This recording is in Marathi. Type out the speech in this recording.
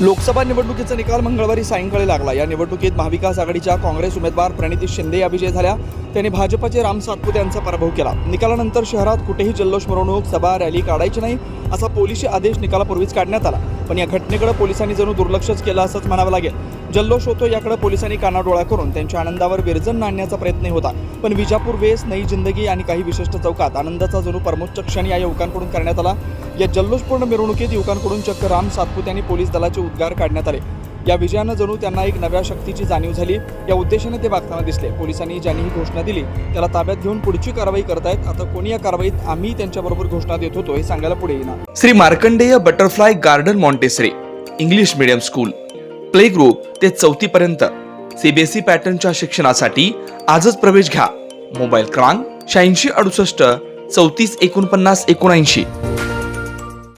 लोकसभा निवडणुकीचा निकाल मंगळवारी सायंकाळी लागला. या निवडणुकीत महाविकास आघाडीच्या काँग्रेस उमेदवार प्रणिती शिंदे या विजय झाल्या. त्यांनी भाजपचे राम सातपुते यांचा पराभव केला. निकालानंतर शहरात कुठेही जल्लोष मिरवणूक सभा रॅली काढायची नाही असा पोलिसी आदेश निकालापूर्वीच काढण्यात आला. पण या घटनेकडे पोलिसांनी जणू दुर्लक्षच केलं असंच म्हणावं लागेल. जल्लोष होतो याकडे पोलिसांनी कानाडोळा करून त्यांच्या आनंदावर विरजन आणण्याचा प्रयत्न होता. पण विजापूर वेस नई जिंदगी आणि काही विशिष्ट चौकात आनंदाचा जणू परमोच्च क्षण या युवकांकडून करण्यात आला. या जल्लोषपूर्ण मिरवणुकीत युवकांकडून चक्क राम सातपुते आणि पोलीस दलाचे उद्गार काढण्यात आले. या विजयानं जणू त्यांना एक नव्या शक्तीची जाणीव झाली. या उद्देशाने ते वागताना दिसले. पोलिसांनी ज्यांनी ही घोषणा दिली त्याला ताब्यात घेऊन पुढची कारवाई करतायत. आता कोणी या कारवाईत आम्ही त्यांच्याबरोबर घोषणा देत होतो हे सांगायला पुढे येणार. Shri Markandeya butterfly garden Montessori English medium school. Play group ते चौथी पर्यंत. सीबीएसई पॅटर्नच्या शिक्षणासाठी आजच प्रवेश घ्या. मोबाईल क्रमांक शहाऐंशी अडुसष्ट चौतीस एकोणपन्नास एकोणऐंशी.